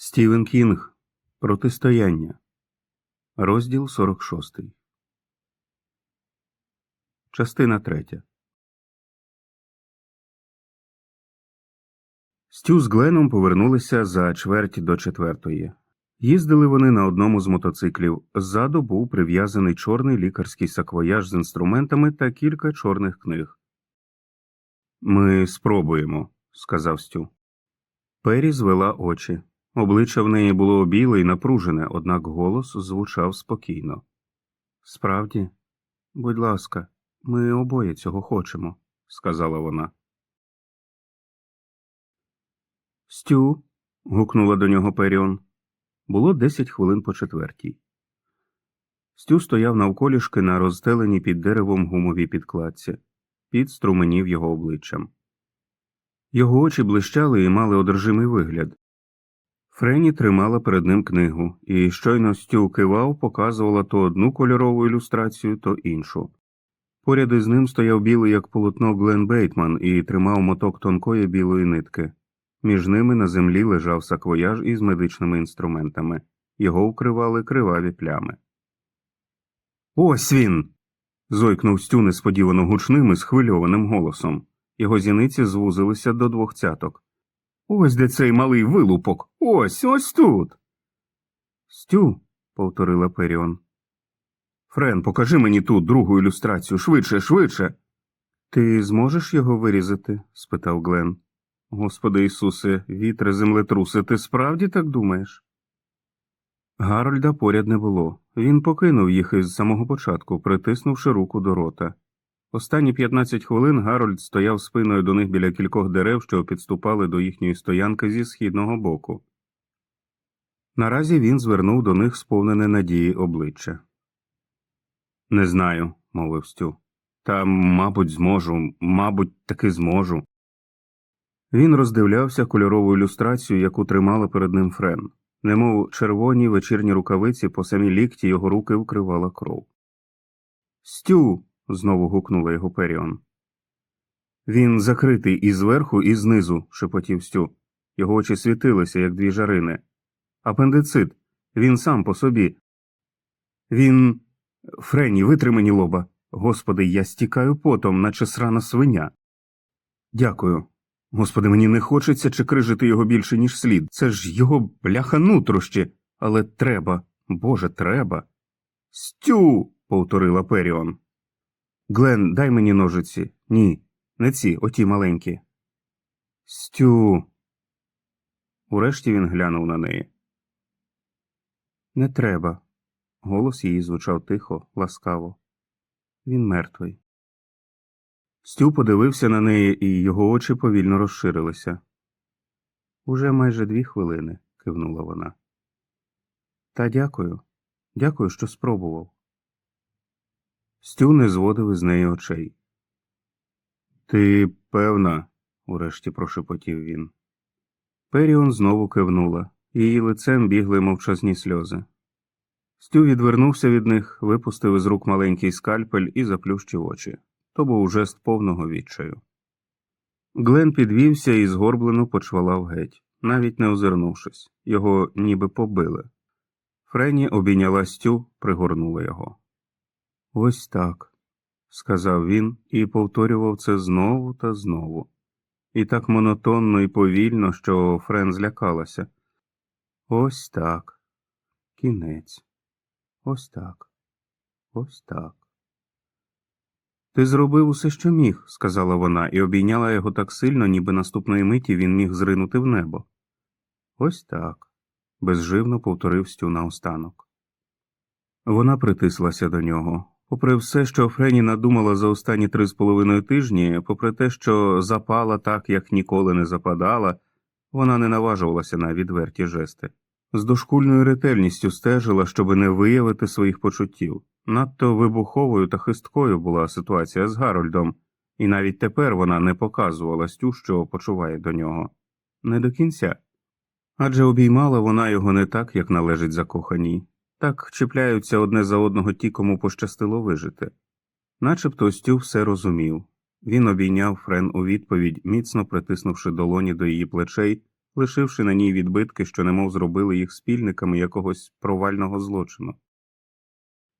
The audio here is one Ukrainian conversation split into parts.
Стівен Кінг. Протистояння. Розділ 46. Частина 3. Стю з Гленом повернулися за чверть до четвертої. Їздили вони на одному з мотоциклів. Ззаду був прив'язаний чорний лікарський саквояж з інструментами та кілька чорних книг. Ми спробуємо, сказав Стю. Пері звела очі. Обличчя в неї було біле і напружене, однак голос звучав спокійно. Справді, будь ласка, ми обоє цього хочемо, сказала вона. Стю. гукнула до нього Періон. Було десять хвилин по четвертій. Стю стояв навколішки на розстеленій під деревом гумовій підкладці. Під струменів його обличчям. Його очі блищали і мали одержимий вигляд. Френі тримала перед ним книгу, і щойно Стю кивав, показувала то одну кольорову ілюстрацію, то іншу. Поряд із ним стояв білий, як полотно Глен Бейтман, і тримав моток тонкої білої нитки. Між ними на землі лежав саквояж із медичними інструментами. Його вкривали криваві плями. Ось він. зойкнув Стю несподівано гучним і схвильованим голосом. Його зіниці звузилися до двох цяток. Ось де цей малий вилупок. Ось ось тут. Стю, повторила Періон. Френ, покажи мені тут другу ілюстрацію швидше, швидше. Ти зможеш його вирізати? спитав Глен. Господи Ісусе, вітре землетруси, ти справді так думаєш? Гарольда поряд не було. Він покинув їх із самого початку, притиснувши руку до рота. Останні 15 хвилин Гарольд стояв спиною до них біля кількох дерев, що підступали до їхньої стоянки зі східного боку. Наразі він звернув до них сповнене надії обличчя. Не знаю, мовив Стю. Та, мабуть, зможу, мабуть, таки зможу. Він роздивлявся кольорову ілюстрацію, яку тримала перед ним Френ, немов червоні вечірні рукавиці по самій лікті його руки вкривала кров. Стю. Знову гукнула його Періон. Він закритий і зверху, і знизу, шепотів Стю. Його очі світилися, як дві жарини. Апендицит. Він сам по собі. Він. Френі, витри мені лоба. Господи, я стікаю потом, наче срана свиня. Дякую. Господи, мені не хочеться чекрижити його більше, ніж слід. Це ж його бляха нутрощі. Але треба, Боже, треба. Стю. повторила Періон. Глен, дай мені ножиці. Ні, не ці, оті маленькі. Стю. Урешті він глянув на неї. Не треба. Голос її звучав тихо, ласкаво. Він мертвий. Стю подивився на неї, і його очі повільно розширилися. Уже майже дві хвилини, кивнула вона. Та дякую, дякую, що спробував. Стю не зводив із неї очей. Ти певна, урешті прошепотів він. Періон знову кивнула, її лицем бігли мовчазні сльози. Стю відвернувся від них, випустив із рук маленький скальпель і заплющив очі. То був жест повного відчаю. Глен підвівся і згорблено почвалав геть, навіть не озирнувшись, його ніби побили. Френі обійняла Стю, пригорнула його. Ось так, сказав він і повторював це знову та знову. І так монотонно і повільно, що Френ злякалася. Ось так. Кінець. Ось так. Ось так. Ти зробив усе, що міг, сказала вона, і обійняла його так сильно, ніби наступної миті він міг зринути в небо. Ось так. безживно повторив Стю наостанок. Вона притислася до нього. Попри все, що Френі надумала за останні три з половиною тижні, попри те, що запала так, як ніколи не западала, вона не наважувалася на відверті жести. З дошкульною ретельністю стежила, щоби не виявити своїх почуттів. Надто вибуховою та хисткою була ситуація з Гарольдом, і навіть тепер вона не показувала Стю, що почуває до нього. Не до кінця. Адже обіймала вона його не так, як належить закоханій. Так чіпляються одне за одного ті, кому пощастило вижити. Начебто Стю все розумів. Він обійняв Френ у відповідь, міцно притиснувши долоні до її плечей, лишивши на ній відбитки, що немов зробили їх спільниками якогось провального злочину.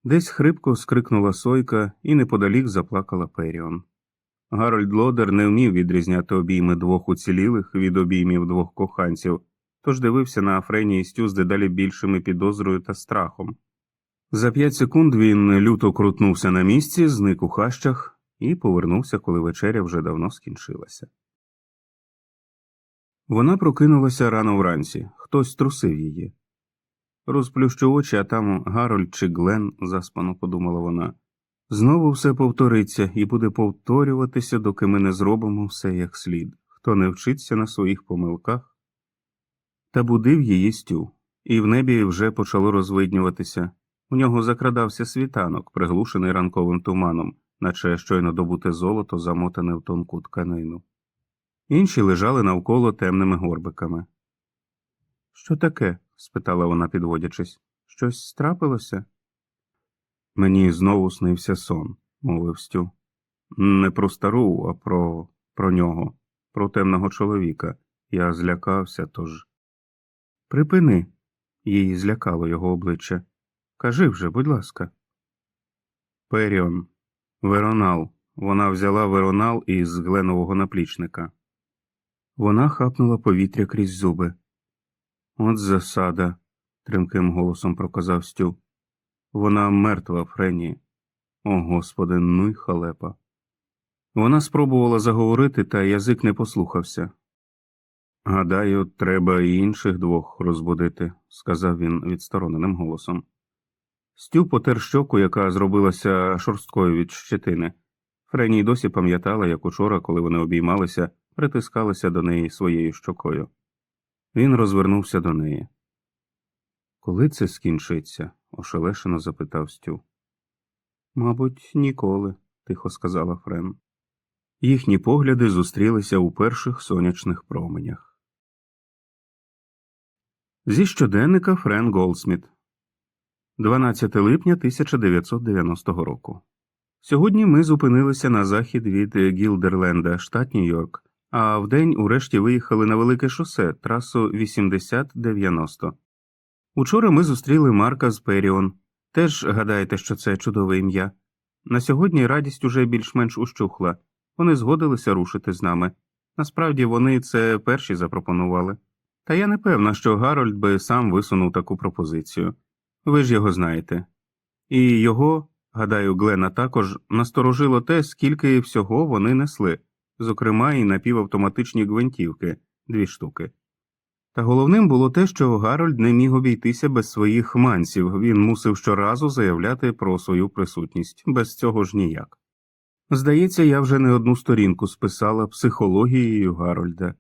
Десь хрипко скрикнула сойка, і неподалік заплакала Періон. Гарольд Лодер не вмів відрізняти обійми двох уцілілих від обіймів двох коханців, тож дивився на Афрені і Стю з дедалі більшими підозрою та страхом. За п'ять секунд він люто крутнувся на місці, зник у хащах і повернувся, коли вечеря вже давно скінчилася. Вона прокинулася рано вранці, хтось трусив її. Розплющу очі, а там Гарольд чи Глен, заспано подумала вона. Знову все повториться і буде повторюватися, доки ми не зробимо все як слід, хто не вчиться на своїх помилках. Та будив її стю, і в небі вже почало розвиднюватися. У нього закрадався світанок, приглушений ранковим туманом, наче щойно добуте золото, замотане в тонку тканину. Інші лежали навколо темними горбиками. Що таке? спитала вона, підводячись. Щось страпилося? Мені знову снився сон, мовив Стю. Не про стару, а про про нього, про темного чоловіка. Я злякався, тож. Припини, її злякало його обличчя. Кажи вже, будь ласка. Періон, Веронал. Вона взяла Веронал із гленового наплічника. Вона хапнула повітря крізь зуби. От засада, тримким голосом проказав Стю. Вона мертва, Френі. О, господи, ну й халепа. Вона спробувала заговорити, та язик не послухався. Гадаю, треба і інших двох розбудити, сказав він відстороненим голосом. Стю потер щоку, яка зробилася шорсткою від щетини. Френі досі пам'ятала, як учора, коли вони обіймалися, притискалися до неї своєю щокою. Він розвернувся до неї. Коли це скінчиться? ошелешено запитав Стю. Мабуть, ніколи, тихо сказала Френ. Їхні погляди зустрілися у перших сонячних променях. Зі щоденника Френ Голдсміт 12 липня 1990 року. Сьогодні ми зупинилися на захід від Гілдерленда, штат Нью-Йорк, а вдень урешті виїхали на велике шосе, трасу 80-90. Учора ми зустріли Марка з Періон. Теж гадаєте, що це чудове ім'я. На сьогодні радість уже більш-менш ущухла. Вони згодилися рушити з нами. Насправді вони це перші запропонували. Та я не певна, що Гарольд би сам висунув таку пропозицію. Ви ж його знаєте. І його, гадаю, Глена також насторожило те, скільки всього вони несли, зокрема і напівавтоматичні гвинтівки дві штуки. Та головним було те, що Гарольд не міг обійтися без своїх мансів, він мусив щоразу заявляти про свою присутність, без цього ж ніяк. Здається, я вже не одну сторінку списала психологією Гарольда.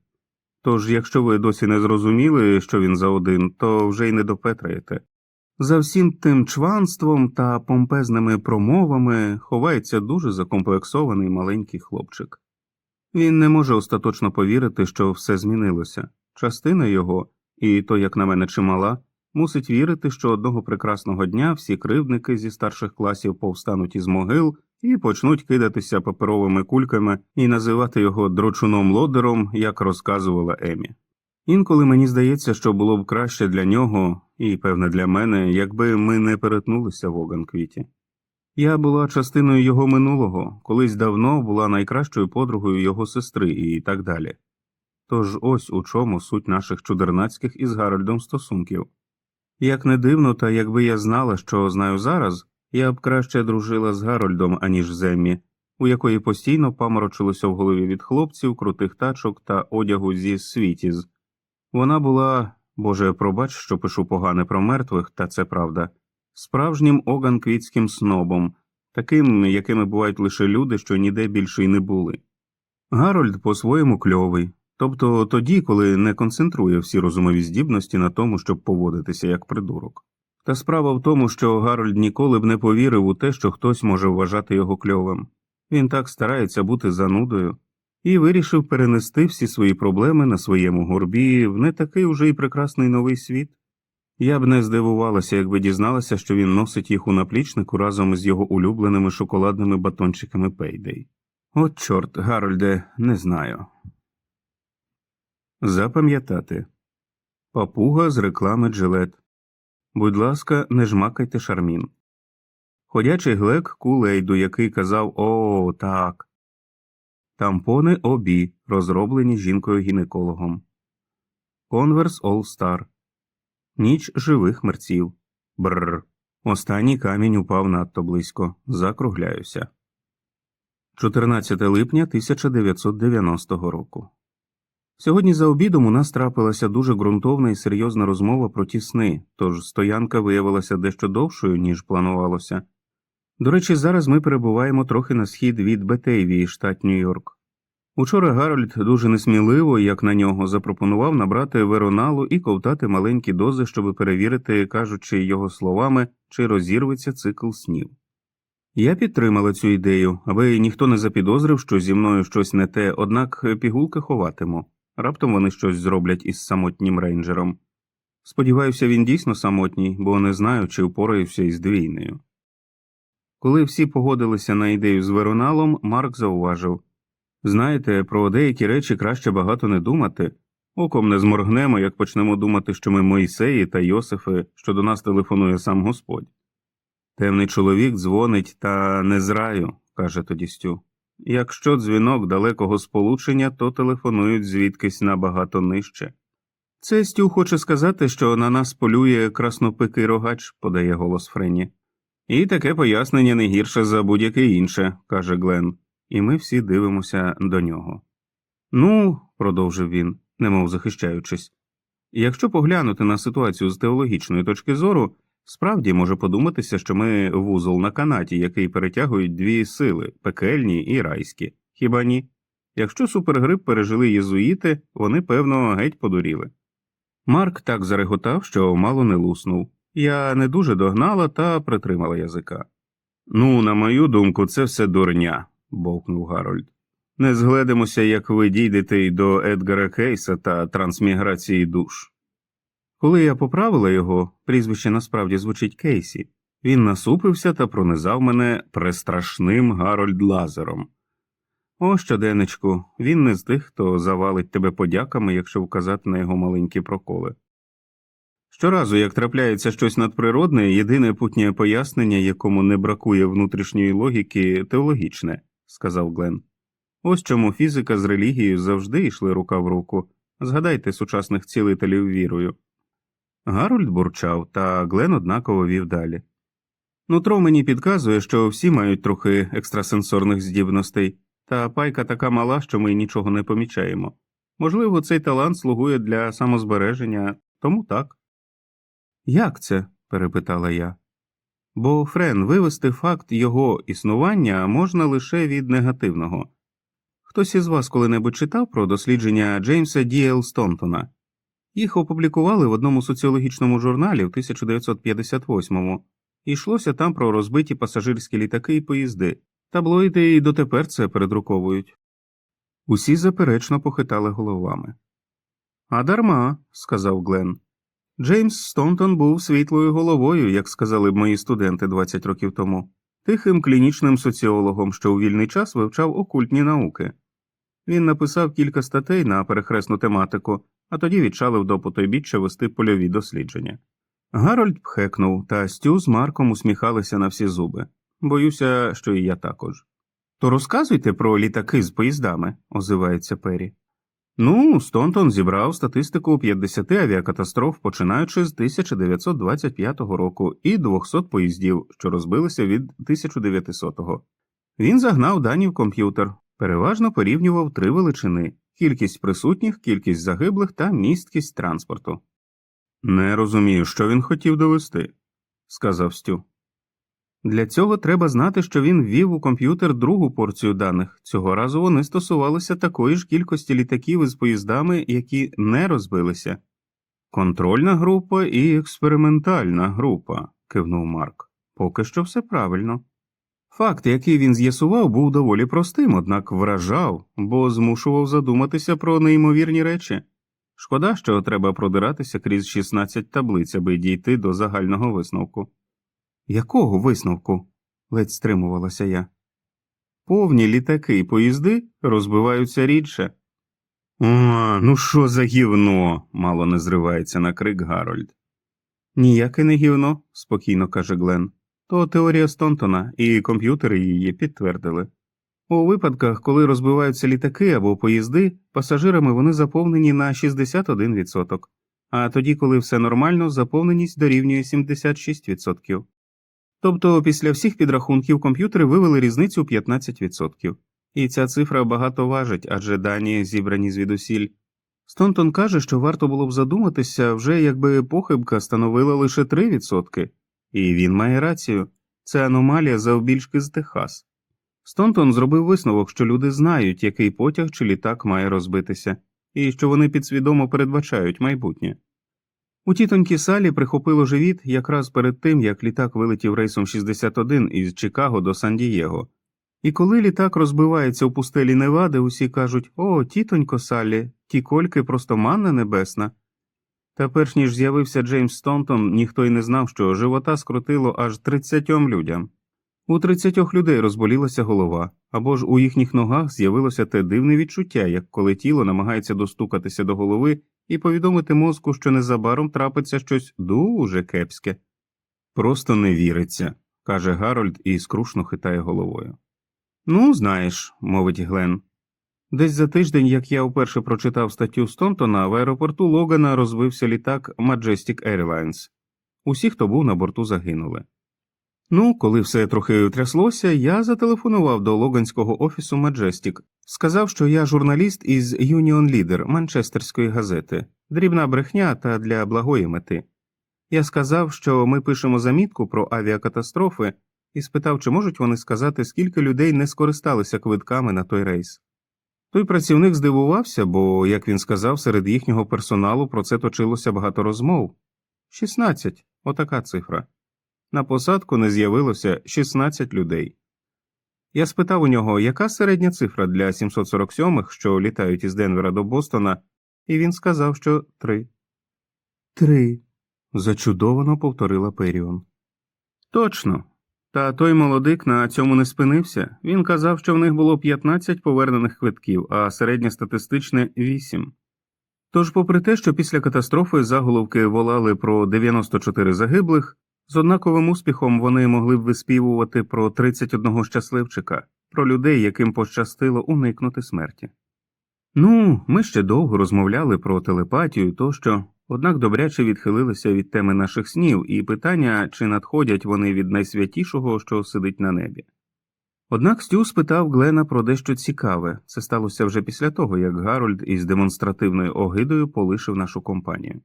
Тож, якщо ви досі не зрозуміли, що він за один, то вже й не допетраєте. За всім тим чванством та помпезними промовами ховається дуже закомплексований маленький хлопчик. Він не може остаточно повірити, що все змінилося. Частина його, і то, як на мене, чимала, мусить вірити, що одного прекрасного дня всі кривдники зі старших класів повстануть із могил і почнуть кидатися паперовими кульками і називати його дрочуном лодером, як розказувала Емі. Інколи мені здається, що було б краще для нього і, певне, для мене, якби ми не перетнулися в Оганквіті. Я була частиною його минулого, колись давно була найкращою подругою його сестри і так далі. Тож ось у чому суть наших чудернацьких із Гарольдом стосунків. Як не дивно, та якби я знала, що знаю зараз, я б краще дружила з Гарольдом, аніж з Еммі, у якої постійно паморочилося в голові від хлопців, крутих тачок та одягу зі світіз. Вона була, Боже, пробач, що пишу погане про мертвих, та це правда, справжнім оганквітським снобом, таким, якими бувають лише люди, що ніде більше й не були. Гарольд по-своєму кльовий, тобто тоді, коли не концентрує всі розумові здібності на тому, щоб поводитися як придурок. Та справа в тому, що Гарольд ніколи б не повірив у те, що хтось може вважати його кльовим. Він так старається бути занудою і вирішив перенести всі свої проблеми на своєму горбі в не такий уже й прекрасний новий світ. Я б не здивувалася, якби дізналася, що він носить їх у наплічнику разом із його улюбленими шоколадними батончиками Пейдей. От, чорт, Гарольде, не знаю. Запам'ятати Папуга з реклами Джилет. Будь ласка, не жмакайте шармін. Ходячий глек кулейду, який казав О, так. Тампони обі, розроблені жінкою-гінекологом. Конверс All Star. Ніч живих мерців. Бррр. Останній камінь упав надто близько. Закругляюся. 14 липня 1990 року. Сьогодні за обідом у нас трапилася дуже ґрунтовна і серйозна розмова про ті сни, тож стоянка виявилася дещо довшою, ніж планувалося. До речі, зараз ми перебуваємо трохи на схід від Бетейвії, штат Нью-Йорк. Учора Гарольд дуже несміливо, як на нього, запропонував набрати вероналу і ковтати маленькі дози, щоб перевірити, кажучи його словами, чи розірветься цикл снів. Я підтримала цю ідею, аби ніхто не запідозрив, що зі мною щось не те, однак пігулки ховатиму. Раптом вони щось зроблять із самотнім рейнджером. Сподіваюся, він дійсно самотній, бо не знаю, чи впораюся із двійнею. Коли всі погодилися на ідею з Вероналом, Марк зауважив Знаєте, про деякі речі краще багато не думати. Оком не зморгнемо, як почнемо думати, що ми Моїсеї та Йосифи, що до нас телефонує сам Господь. Темний чоловік дзвонить та не з раю, каже тоді Стю. Якщо дзвінок далекого сполучення, то телефонують звідкись набагато нижче. Це Стю хоче сказати, що на нас полює краснопикий рогач, подає голос Френні. І таке пояснення не гірше за будь-яке інше, каже Глен, і ми всі дивимося до нього. Ну, продовжив він, немов захищаючись, якщо поглянути на ситуацію з теологічної точки зору, справді може подуматися, що ми вузол на канаті, який перетягують дві сили пекельні і райські. Хіба ні? Якщо супергрип пережили єзуїти, вони, певно, геть подуріли. Марк так зареготав, що мало не луснув. Я не дуже догнала та притримала язика. Ну, на мою думку, це все дурня, бовкнув Гарольд. Не згледимося, як ви дійдете й до Едгара Кейса та трансміграції душ. Коли я поправила його, прізвище насправді звучить Кейсі, він насупився та пронизав мене престрашним Гарольд Лазером. О, щоденечку, він не з тих, хто завалить тебе подяками, якщо вказати на його маленькі проколи. Щоразу, як трапляється щось надприродне, єдине путнє пояснення, якому не бракує внутрішньої логіки, теологічне, сказав Глен. Ось чому фізика з релігією завжди йшли рука в руку. Згадайте сучасних цілителів вірою. Гарольд бурчав, та Глен однаково вів далі. Нутро мені підказує, що всі мають трохи екстрасенсорних здібностей, та пайка така мала, що ми нічого не помічаємо. Можливо, цей талант слугує для самозбереження, тому так. Як це? перепитала я. Бо, Френ, вивести факт його існування можна лише від негативного. Хтось із вас коли-небудь читав про дослідження Джеймса Діел Стонтона? Їх опублікували в одному соціологічному журналі в 1958-му, і йшлося там про розбиті пасажирські літаки і поїзди. Таблоїди і дотепер це передруковують. Усі заперечно похитали головами. А дарма, сказав Глен. Джеймс Стонтон був світлою головою, як сказали б мої студенти 20 років тому, тихим клінічним соціологом, що у вільний час вивчав окультні науки. Він написав кілька статей на перехресну тематику, а тоді відчалив до потойбіччя вести польові дослідження. Гарольд пхекнув, та Стю з Марком усміхалися на всі зуби. Боюся, що і я також. То розказуйте про літаки з поїздами, озивається Пері. Ну, Стонтон зібрав статистику 50 авіакатастроф, починаючи з 1925 року, і 200 поїздів, що розбилися від 1900-го. Він загнав дані в комп'ютер, переважно порівнював три величини кількість присутніх, кількість загиблих та місткість транспорту. Не розумію, що він хотів довести, сказав Стю. Для цього треба знати, що він ввів у комп'ютер другу порцію даних. Цього разу вони стосувалися такої ж кількості літаків із поїздами, які не розбилися. Контрольна група і експериментальна група, кивнув Марк. Поки що все правильно. Факт, який він з'ясував, був доволі простим, однак вражав, бо змушував задуматися про неймовірні речі. Шкода, що треба продиратися крізь 16 таблиць, аби дійти до загального висновку. Якого висновку? ледь стримувалася я. Повні літаки і поїзди розбиваються рідше. О, ну що за гівно? мало не зривається на крик Гарольд. Ніяке не гівно, спокійно каже Глен. То теорія Стонтона, і комп'ютери її підтвердили. У випадках, коли розбиваються літаки або поїзди, пасажирами вони заповнені на 61%, а тоді, коли все нормально, заповненість дорівнює 76%. Тобто після всіх підрахунків комп'ютери вивели різницю 15%. І ця цифра багато важить, адже дані зібрані звідусіль. Стонтон каже, що варто було б задуматися, вже якби похибка становила лише 3%. І він має рацію це аномалія завбільшки з Техас. Стонтон зробив висновок, що люди знають, який потяг чи літак має розбитися, і що вони підсвідомо передбачають майбутнє. У тітоньки Салі прихопило живіт якраз перед тим, як літак вилетів рейсом 61 із Чикаго до Сан-Дієго. І коли літак розбивається у пустелі Невади, усі кажуть О, тітонько Саллі, ті кольки просто манна небесна. Та перш ніж з'явився Джеймс Стонтон, ніхто й не знав, що живота скрутило аж 30 людям. У 30 людей розболілася голова, або ж у їхніх ногах з'явилося те дивне відчуття, як коли тіло намагається достукатися до голови і повідомити мозку, що незабаром трапиться щось дуже кепське. Просто не віриться, каже Гарольд і скрушно хитає головою. Ну, знаєш, мовить Глен. Десь за тиждень, як я вперше прочитав статтю Стонтона, в аеропорту Логана розвився літак Majestic Airlines. Усі, хто був на борту, загинули. Ну, коли все трохи тряслося, я зателефонував до логанського офісу Majestic, сказав, що я журналіст із Union Leader Манчестерської газети, дрібна брехня та для благої мети. Я сказав, що ми пишемо замітку про авіакатастрофи, і спитав, чи можуть вони сказати, скільки людей не скористалися квитками на той рейс. Той працівник здивувався, бо, як він сказав, серед їхнього персоналу про це точилося багато розмов 16, отака цифра. На посадку не з'явилося 16 людей. Я спитав у нього, яка середня цифра для 747-х, що літають із Денвера до Бостона, і він сказав, що три. Три. зачудовано повторила Періон. Точно. Та той молодик на цьому не спинився. Він казав, що в них було 15 повернених квитків, а середнє статистичне 8. Тож, попри те, що після катастрофи заголовки волали про 94 загиблих, з однаковим успіхом вони могли б виспівувати про 31 щасливчика, про людей, яким пощастило уникнути смерті. Ну, ми ще довго розмовляли про телепатію тощо, однак добряче відхилилися від теми наших снів і питання, чи надходять вони від найсвятішого, що сидить на небі. Однак Стю спитав Глена про дещо цікаве це сталося вже після того, як Гарольд із демонстративною огидою полишив нашу компанію.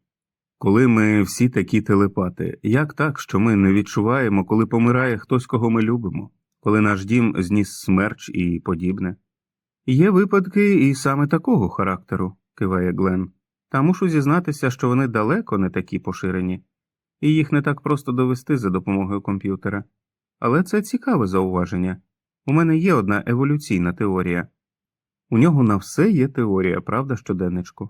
Коли ми всі такі телепати, як так, що ми не відчуваємо, коли помирає хтось, кого ми любимо, коли наш дім зніс смерч і подібне? Є випадки і саме такого характеру, киває Глен, та мушу зізнатися, що вони далеко не такі поширені, і їх не так просто довести за допомогою комп'ютера. Але це цікаве зауваження. У мене є одна еволюційна теорія. У нього на все є теорія, правда, щоденничку.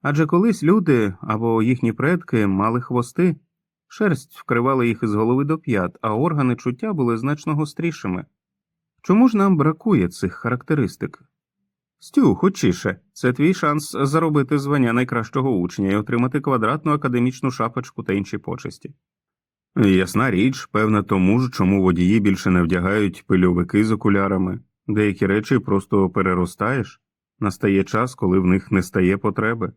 Адже колись люди або їхні предки мали хвости, шерсть вкривала їх із голови до п'ят, а органи чуття були значно гострішими. Чому ж нам бракує цих характеристик? Стю, хочіше, це твій шанс заробити звання найкращого учня і отримати квадратну академічну шапочку та інші почесті. Ясна річ, певна тому ж, чому водії більше не вдягають пильовики з окулярами, деякі речі просто переростаєш, настає час, коли в них не стає потреби.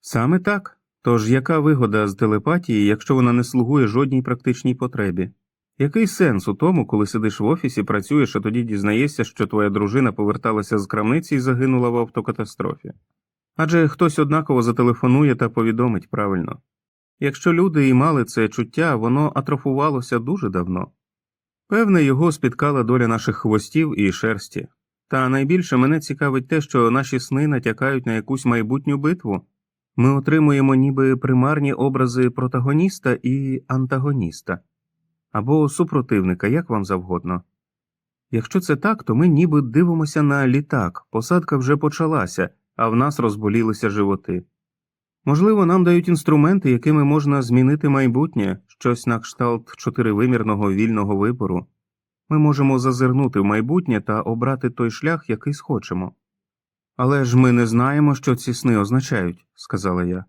Саме так. Тож яка вигода з телепатії, якщо вона не слугує жодній практичній потребі? Який сенс у тому, коли сидиш в офісі, працюєш, а тоді дізнаєшся, що твоя дружина поверталася з крамниці і загинула в автокатастрофі? Адже хтось однаково зателефонує та повідомить правильно. Якщо люди і мали це чуття, воно атрофувалося дуже давно. Певне, його спіткала доля наших хвостів і шерсті, та найбільше мене цікавить те, що наші сни натякають на якусь майбутню битву. Ми отримуємо ніби примарні образи протагоніста і антагоніста або супротивника, як вам завгодно. Якщо це так, то ми ніби дивимося на літак, посадка вже почалася, а в нас розболілися животи. Можливо, нам дають інструменти, якими можна змінити майбутнє, щось на кшталт чотиривимірного вільного вибору. Ми можемо зазирнути в майбутнє та обрати той шлях, який схочемо. Але ж ми не знаємо, що ці сни означають, сказала я.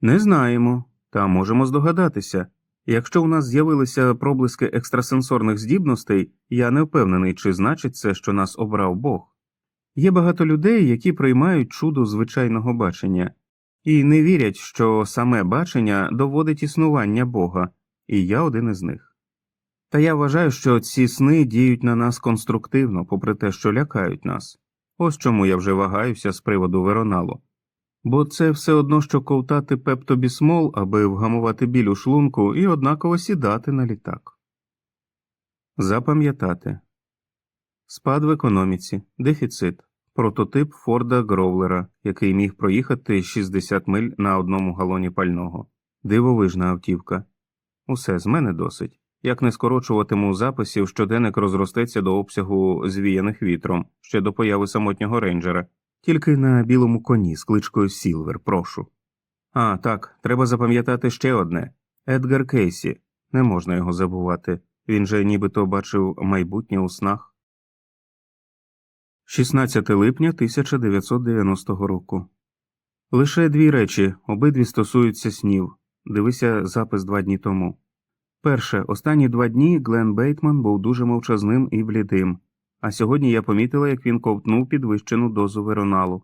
Не знаємо, та можемо здогадатися. Якщо у нас з'явилися проблиски екстрасенсорних здібностей, я не впевнений, чи значить це, що нас обрав Бог. Є багато людей, які приймають чудо звичайного бачення, і не вірять, що саме бачення доводить існування Бога, і я один із них. Та я вважаю, що ці сни діють на нас конструктивно, попри те, що лякають нас. Ось чому я вже вагаюся з приводу вероналу. Бо це все одно, що ковтати пептобісмол, аби вгамувати біль у шлунку і однаково сідати на літак. Запам'ятати спад в економіці, дефіцит, прототип Форда Гроулера, який міг проїхати 60 миль на одному галоні пального, дивовижна автівка. Усе з мене досить. Як не скорочуватиму записів, щоденник розростеться до обсягу звіяних вітром ще до появи самотнього рейнджера, тільки на білому коні з кличкою Сілвер, прошу. А, так, треба запам'ятати ще одне Едгар Кейсі. Не можна його забувати. Він же нібито бачив майбутнє у снах. 16 липня 1990 року. Лише дві речі, обидві стосуються снів. Дивися запис два дні тому. Перше, останні два дні Глен Бейтман був дуже мовчазним і блідим, а сьогодні я помітила, як він ковтнув підвищену дозу вероналу.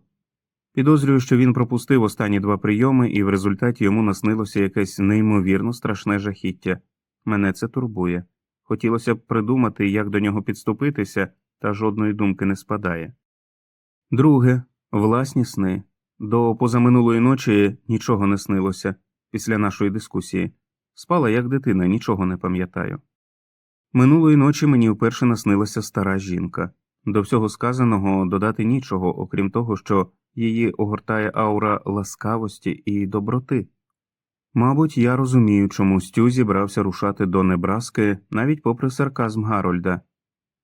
Підозрюю, що він пропустив останні два прийоми, і в результаті йому наснилося якесь неймовірно страшне жахіття. Мене це турбує. Хотілося б придумати, як до нього підступитися, та жодної думки не спадає. Друге, власні сни. До позаминулої ночі нічого не снилося після нашої дискусії. Спала як дитина, нічого не пам'ятаю. Минулої ночі мені вперше наснилася стара жінка. До всього сказаного додати нічого, окрім того, що її огортає аура ласкавості і доброти. Мабуть, я розумію, чому Стю зібрався рушати до Небраски навіть попри сарказм Гарольда.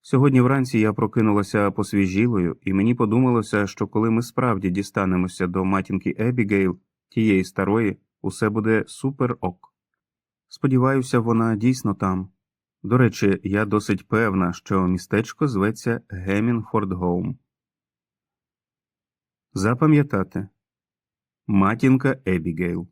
Сьогодні вранці я прокинулася посвіжілою, і мені подумалося, що коли ми справді дістанемося до матінки Ебігейл, тієї старої, усе буде супер ок. Сподіваюся, вона дійсно там. До речі, я досить певна, що містечко зветься Геммінфордгоум. Запам'ятати Матінка Ебігейл